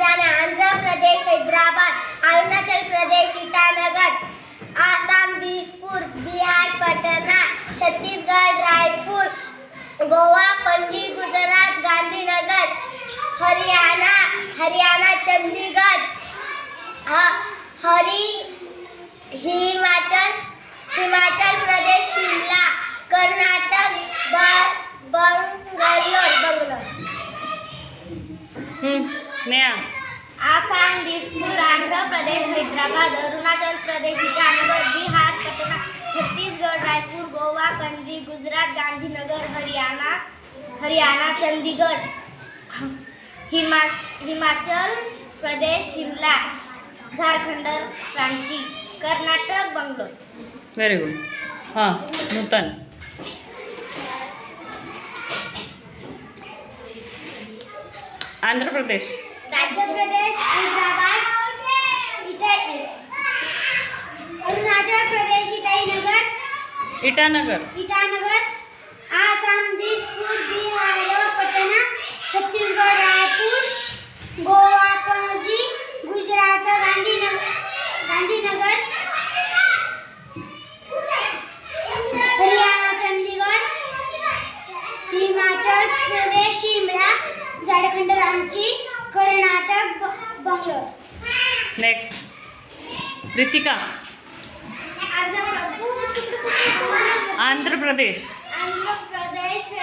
राजधानी आंध्र प्रदेश हैदराबाद अरुणाचल प्रदेश ईटानगर आसाम दिसपूर बिहार पटना छत्तीसगड रायपूर गोवा पणजी गुजरात गांधीनगर हरियाणा हरियाणा चंदीगड ह- हरी हिमाचल हिमाचल प्रदेश शिमला कर्नाटक बंगलोर बंगलोर। हम्म, नेहा आसाम दिसपूर आंध्र प्रदेश हैदराबाद अरुणाचल प्रदेश ईटानगर बिहार पटना छत्तीसगड रायपूर गोवा पणजी गुजरात गांधीनगर हरियाणा हरियाणा चंदीगड हिमा हिमाचल प्रदेश शिमला झारखंड रांची कर्नाटक बंगलोर. व्हेरी गुड हां नूतन. आंध्र प्रदेश. मध्य प्रदेश हैदराबाद इटाई अरुणाचल प्रदेश इटाईनगर इटानगर. ईटानगर आसाम दिसपूर बिहार पटना छत्तीसगड रायपूर गोवा पणजी गुजरात गांधीनगर गांधीनगर हरियाणा चंदीगड हिमाचल प्रदेश शिमला झारखंड रांची नेक्स्ट रितिका आंध्र प्रदेश आंध्र प्रदेश